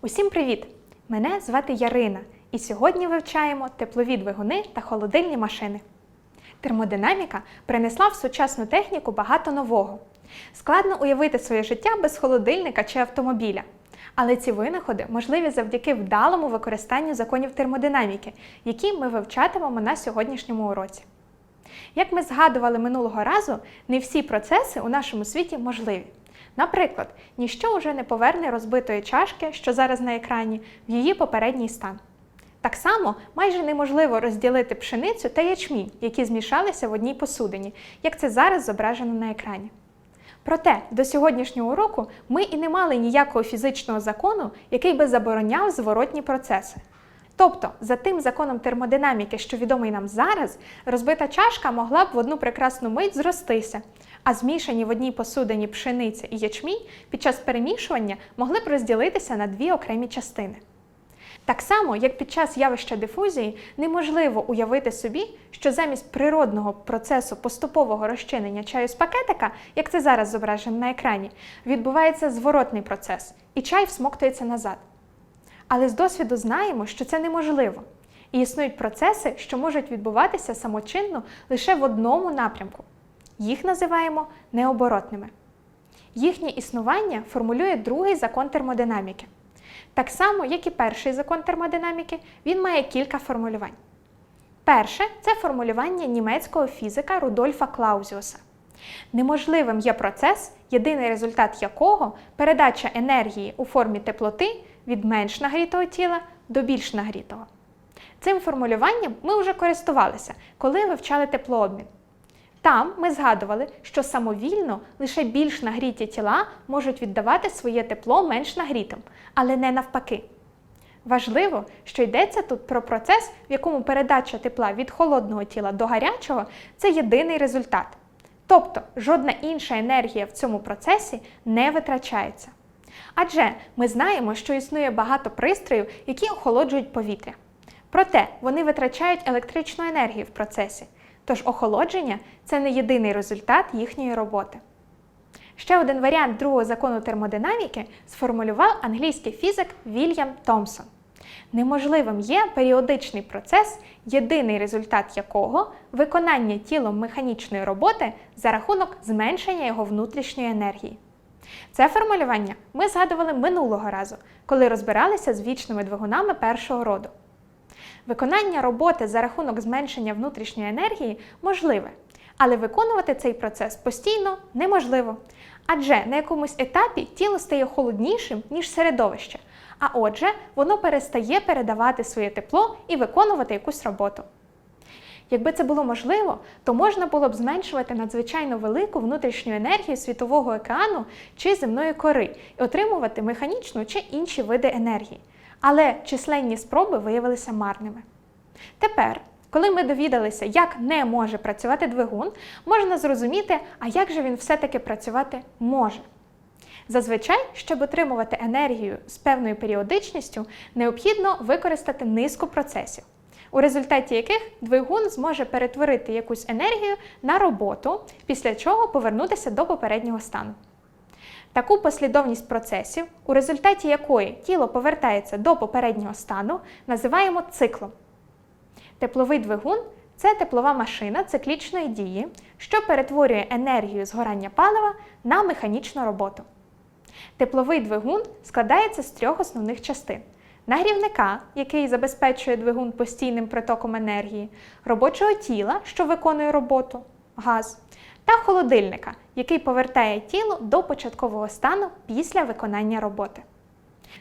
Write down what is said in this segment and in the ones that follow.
Усім привіт! Мене звати Ярина, і сьогодні вивчаємо теплові двигуни та холодильні машини. Термодинаміка принесла в сучасну техніку багато нового. Складно уявити своє життя без холодильника чи автомобіля. Але ці винаходи можливі завдяки вдалому використанню законів термодинаміки, які ми вивчатимемо на сьогоднішньому уроці. Як ми згадували минулого разу, не всі процеси у нашому світі можливі. Наприклад, ніщо вже не поверне розбитої чашки, що зараз на екрані, в її попередній стан. Так само майже неможливо розділити пшеницю та ячмінь, які змішалися в одній посудині, як це зараз зображено на екрані. Проте до сьогоднішнього уроку ми і не мали ніякого фізичного закону, який би забороняв зворотні процеси. Тобто, за тим законом термодинаміки, що відомий нам зараз, розбита чашка могла б в одну прекрасну мить зростися, а змішані в одній посудині пшениця і ячмінь під час перемішування могли б розділитися на дві окремі частини. Так само, як під час явища дифузії неможливо уявити собі, що замість природного процесу поступового розчинення чаю з пакетика, як це зараз зображено на екрані, відбувається зворотний процес, і чай всмоктується назад. Але з досвіду знаємо, що це неможливо. І існують процеси, що можуть відбуватися самочинно лише в одному напрямку. Їх називаємо необоротними. Їхнє існування формулює другий закон термодинаміки. Так само, як і перший закон термодинаміки, він має кілька формулювань. Перше це формулювання німецького фізика Рудольфа Клаузіуса. Неможливим є процес, єдиний результат якого передача енергії у формі теплоти від менш нагрітого тіла до більш нагрітого. Цим формулюванням ми вже користувалися, коли вивчали теплообмін. Там ми згадували, що самовільно лише більш нагріті тіла можуть віддавати своє тепло менш нагрітим, але не навпаки. Важливо, що йдеться тут про процес, в якому передача тепла від холодного тіла до гарячого це єдиний результат. Тобто жодна інша енергія в цьому процесі не витрачається. Адже ми знаємо, що існує багато пристроїв, які охолоджують повітря. Проте вони витрачають електричну енергію в процесі, тож охолодження це не єдиний результат їхньої роботи. Ще один варіант другого закону термодинаміки сформулював англійський фізик Вільям Томсон. Неможливим є періодичний процес, єдиний результат якого виконання тілом механічної роботи за рахунок зменшення його внутрішньої енергії. Це формулювання ми згадували минулого разу, коли розбиралися з вічними двигунами першого роду. Виконання роботи за рахунок зменшення внутрішньої енергії можливе, але виконувати цей процес постійно неможливо. Адже на якомусь етапі тіло стає холоднішим, ніж середовище, а отже, воно перестає передавати своє тепло і виконувати якусь роботу. Якби це було можливо, то можна було б зменшувати надзвичайно велику внутрішню енергію світового океану чи земної кори і отримувати механічну чи інші види енергії. Але численні спроби виявилися марними. Тепер, коли ми довідалися, як не може працювати двигун, можна зрозуміти, а як же він все-таки працювати може. Зазвичай, щоб отримувати енергію з певною періодичністю, необхідно використати низку процесів, у результаті яких двигун зможе перетворити якусь енергію на роботу, після чого повернутися до попереднього стану. Таку послідовність процесів, у результаті якої тіло повертається до попереднього стану, називаємо циклом. Тепловий двигун це теплова машина циклічної дії, що перетворює енергію згорання палива на механічну роботу. Тепловий двигун складається з трьох основних частин: нагрівника, який забезпечує двигун постійним притоком енергії, робочого тіла, що виконує роботу, газ, та холодильника, який повертає тіло до початкового стану після виконання роботи.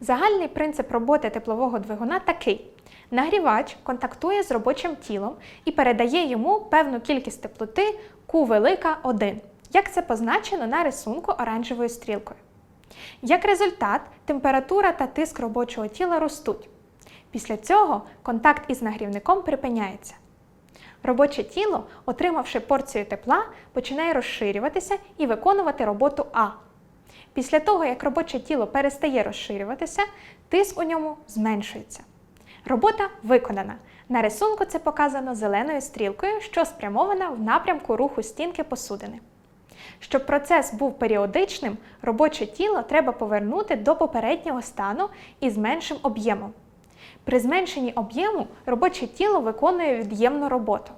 Загальний принцип роботи теплового двигуна такий: нагрівач контактує з робочим тілом і передає йому певну кількість теплоти Q велика 1, як це позначено на рисунку оранжевою стрілкою. Як результат, температура та тиск робочого тіла ростуть. Після цього контакт із нагрівником припиняється. Робоче тіло, отримавши порцію тепла, починає розширюватися і виконувати роботу А. Після того, як робоче тіло перестає розширюватися, тиск у ньому зменшується. Робота виконана. На рисунку це показано зеленою стрілкою, що спрямована в напрямку руху стінки посудини. Щоб процес був періодичним, робоче тіло треба повернути до попереднього стану із меншим об'ємом. При зменшенні об'єму робоче тіло виконує від'ємну роботу.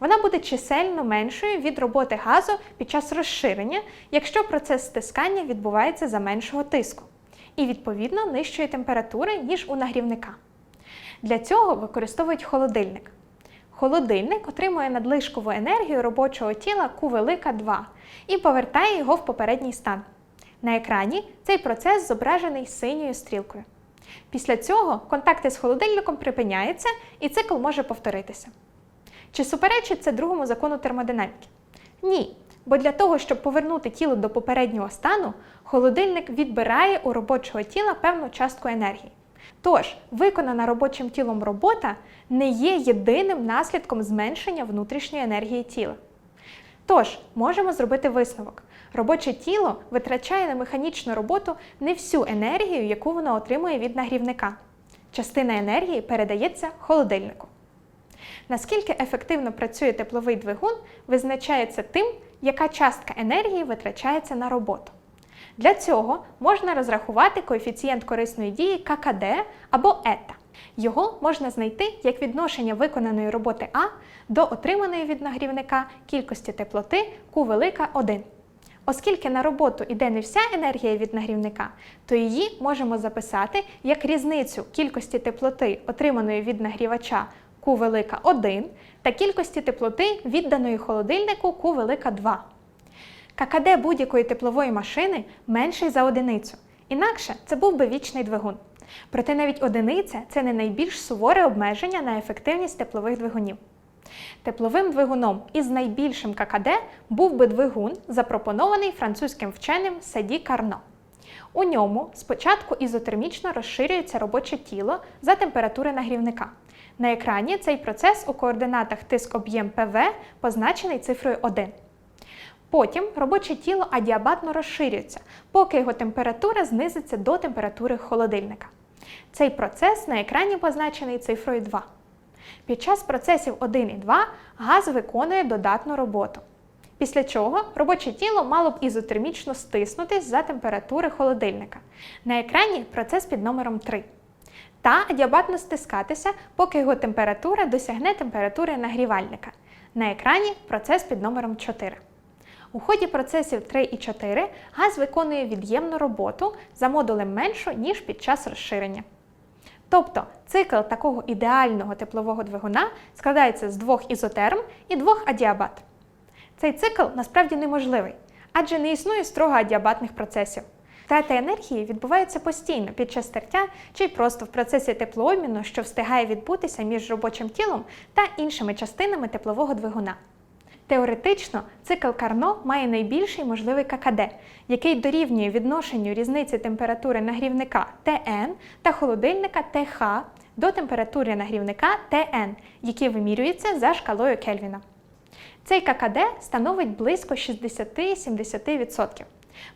Вона буде чисельно меншою від роботи газу під час розширення, якщо процес стискання відбувається за меншого тиску, і відповідно нижчої температури, ніж у нагрівника. Для цього використовують холодильник. Холодильник отримує надлишкову енергію робочого тіла Q велика 2 і повертає його в попередній стан. На екрані цей процес зображений синьою стрілкою. Після цього контакти з холодильником припиняються і цикл може повторитися. Чи суперечить це другому закону термодинаміки? Ні. Бо для того, щоб повернути тіло до попереднього стану, холодильник відбирає у робочого тіла певну частку енергії. Тож, виконана робочим тілом робота не є єдиним наслідком зменшення внутрішньої енергії тіла. Тож, можемо зробити висновок. Робоче тіло витрачає на механічну роботу не всю енергію, яку воно отримує від нагрівника. Частина енергії передається холодильнику. Наскільки ефективно працює тепловий двигун, визначається тим, яка частка енергії витрачається на роботу. Для цього можна розрахувати коефіцієнт корисної дії ККД або ета. Його можна знайти як відношення виконаної роботи А до отриманої від нагрівника кількості теплоти Q велика 1. Оскільки на роботу йде не вся енергія від нагрівника, то її можемо записати як різницю кількості теплоти, отриманої від нагрівача Q велика 1 та кількості теплоти, відданої холодильнику Q велика 2. ККД будь-якої теплової машини менший за одиницю. Інакше це був би вічний двигун. Проте навіть одиниця це не найбільш суворе обмеження на ефективність теплових двигунів. Тепловим двигуном із найбільшим ККД був би двигун, запропонований французьким вченим Саді Карно. У ньому спочатку ізотермічно розширюється робоче тіло за температури нагрівника. На екрані цей процес у координатах тиск об'єм ПВ позначений цифрою 1. Потім робоче тіло адіабатно розширюється, поки його температура знизиться до температури холодильника. Цей процес на екрані позначений цифрою 2. Під час процесів 1 і 2 газ виконує додатну роботу. Після чого робоче тіло мало б ізотермічно стиснутись за температури холодильника. На екрані процес під номером 3. Та адіабатно стискатися, поки його температура досягне температури нагрівальника. На екрані процес під номером 4. У ході процесів 3 і 4 газ виконує від'ємну роботу за модулем меншу, ніж під час розширення. Тобто цикл такого ідеального теплового двигуна складається з двох ізотерм і двох адіабат. Цей цикл насправді неможливий, адже не існує строго адіабатних процесів. Втрата енергії відбувається постійно під час тертя чи просто в процесі теплообміну, що встигає відбутися між робочим тілом та іншими частинами теплового двигуна. Теоретично, цикл Карно має найбільший можливий ККД, який дорівнює відношенню різниці температури нагрівника ТН та холодильника ТХ до температури нагрівника ТН, які вимірюються за шкалою Кельвіна. Цей ККД становить близько 60-70%.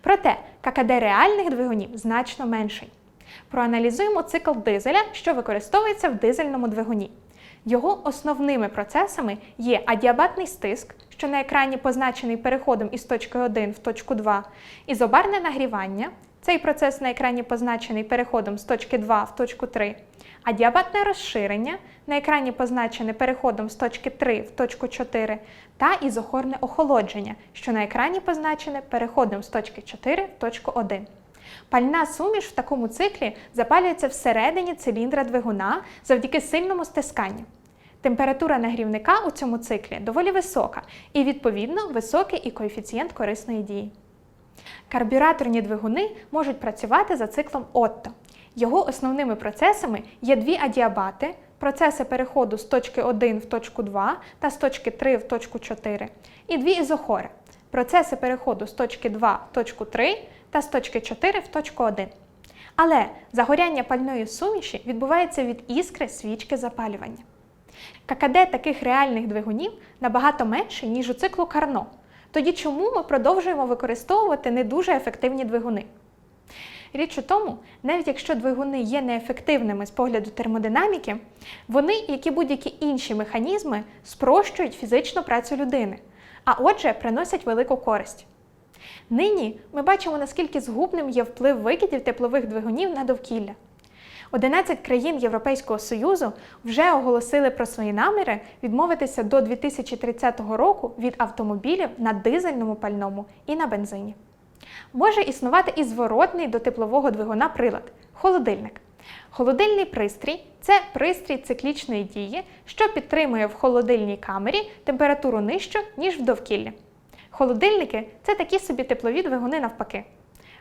Проте ККД реальних двигунів значно менший. Проаналізуємо цикл дизеля, що використовується в дизельному двигуні. Його основними процесами є адіабатний стиск, що на екрані позначений переходом із точки 1 в точку 2, ізобарне нагрівання. Цей процес на екрані позначений переходом з точки 2 в точку 3, адіабатне розширення на екрані позначене переходом з точки 3 в точку 4, та ізохорне охолодження, що на екрані позначене переходом з точки 4 в точку 1. Пальна суміш в такому циклі запалюється всередині циліндра двигуна завдяки сильному стисканню. Температура нагрівника у цьому циклі доволі висока і, відповідно, високий і коефіцієнт корисної дії. Карбюраторні двигуни можуть працювати за циклом Отто. Його основними процесами є дві адіабати, процеси переходу з точки 1 в точку 2 та з точки 3 в точку 4, і дві ізохори, процеси переходу з точки 2 в точку 3 та з точки 4 в точку 1. Але загоряння пальної суміші відбувається від іскри свічки запалювання. ККД таких реальних двигунів набагато менше, ніж у циклу Карно. Тоді чому ми продовжуємо використовувати не дуже ефективні двигуни? Річ у тому, навіть якщо двигуни є неефективними з погляду термодинаміки, вони, як і будь-які інші механізми, спрощують фізичну працю людини, а отже, приносять велику користь. Нині ми бачимо, наскільки згубним є вплив викидів теплових двигунів на довкілля. 11 країн Європейського Союзу вже оголосили про свої наміри відмовитися до 2030 року від автомобілів на дизельному пальному і на бензині. Може існувати і зворотний до теплового двигуна прилад холодильник. Холодильний пристрій це пристрій циклічної дії, що підтримує в холодильній камері температуру нижчу, ніж в довкіллі. Холодильники це такі собі теплові двигуни навпаки.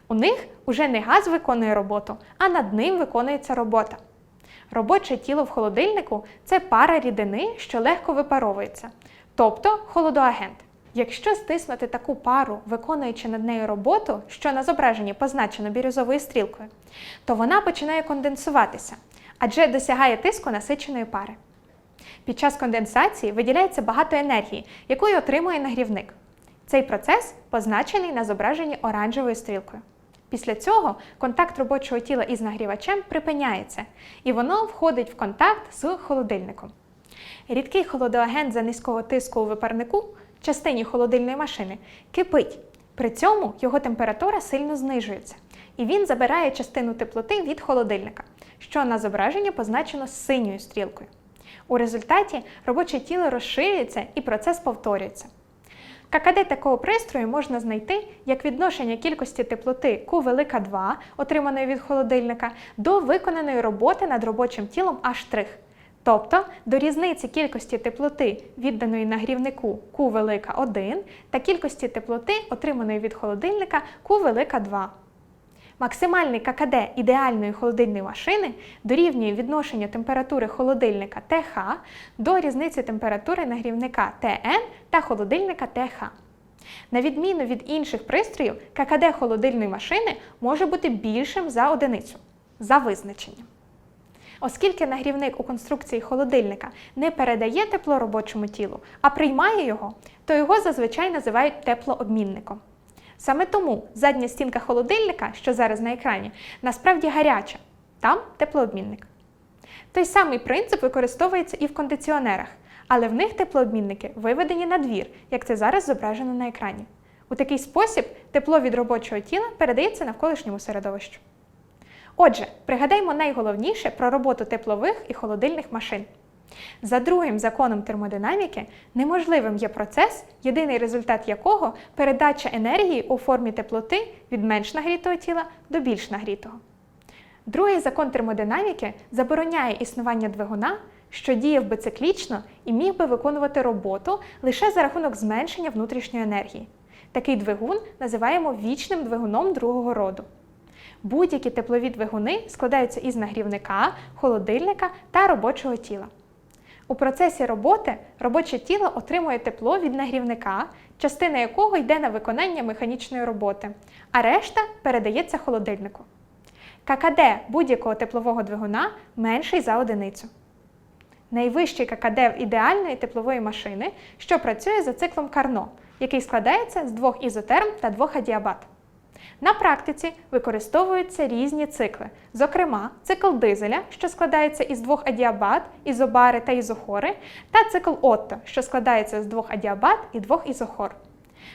У них уже не газ виконує роботу, а над ним виконується робота. Робоче тіло в холодильнику це пара рідини, що легко випаровується, тобто холодоагент. Якщо стиснути таку пару, виконуючи над нею роботу, що на зображенні позначено бірюзовою стрілкою, то вона починає конденсуватися, адже досягає тиску насиченої пари. Під час конденсації виділяється багато енергії, яку отримує нагрівник. Цей процес позначений на зображенні оранжевою стрілкою. Після цього контакт робочого тіла із нагрівачем припиняється, і воно входить в контакт з холодильником. Рідкий холодоагент за низького тиску у випарнику, частині холодильної машини, кипить. При цьому його температура сильно знижується, і він забирає частину теплоти від холодильника, що на зображенні позначено синьою стрілкою. У результаті робоче тіло розширюється і процес повторюється. ККД такого пристрою можна знайти як відношення кількості теплоти Q велика 2, отриманої від холодильника, до виконаної роботи над робочим тілом H'. Тобто до різниці кількості теплоти, відданої нагрівнику Q велика 1, та кількості теплоти, отриманої від холодильника Q велика 2. Максимальний ККД ідеальної холодильної машини дорівнює відношенню температури холодильника ТХ до різниці температури нагрівника ТН та холодильника ТХ. На відміну від інших пристроїв, ККД холодильної машини може бути більшим за одиницю за визначенням. Оскільки нагрівник у конструкції холодильника не передає тепло робочому тілу, а приймає його, то його зазвичай називають теплообмінником. Саме тому задня стінка холодильника, що зараз на екрані, насправді гаряча, там теплообмінник. Той самий принцип використовується і в кондиціонерах, але в них теплообмінники виведені на двір, як це зараз зображено на екрані. У такий спосіб тепло від робочого тіла передається навколишньому середовищу. Отже, пригадаймо найголовніше про роботу теплових і холодильних машин. За другим законом термодинаміки неможливим є процес, єдиний результат якого передача енергії у формі теплоти від менш нагрітого тіла до більш нагрітого. Другий закон термодинаміки забороняє існування двигуна, що діяв би циклічно і міг би виконувати роботу лише за рахунок зменшення внутрішньої енергії. Такий двигун називаємо вічним двигуном другого роду. Будь-які теплові двигуни складаються із нагрівника, холодильника та робочого тіла. У процесі роботи робоче тіло отримує тепло від нагрівника, частина якого йде на виконання механічної роботи, а решта передається холодильнику. ККД будь-якого теплового двигуна менший за одиницю. Найвищий ККД ідеальної теплової машини, що працює за циклом Карно, який складається з двох ізотерм та двох адіабат. На практиці використовуються різні цикли, зокрема, цикл дизеля, що складається із двох адіабат, ізобари та ізохори, та цикл Отто, що складається з двох адіабат і двох ізохор.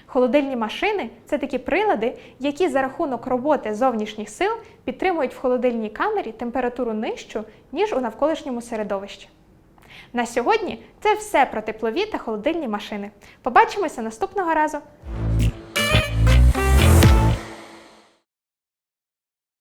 Холодильні машини це такі прилади, які за рахунок роботи зовнішніх сил підтримують в холодильній камері температуру нижчу, ніж у навколишньому середовищі. На сьогодні це все про теплові та холодильні машини. Побачимося наступного разу!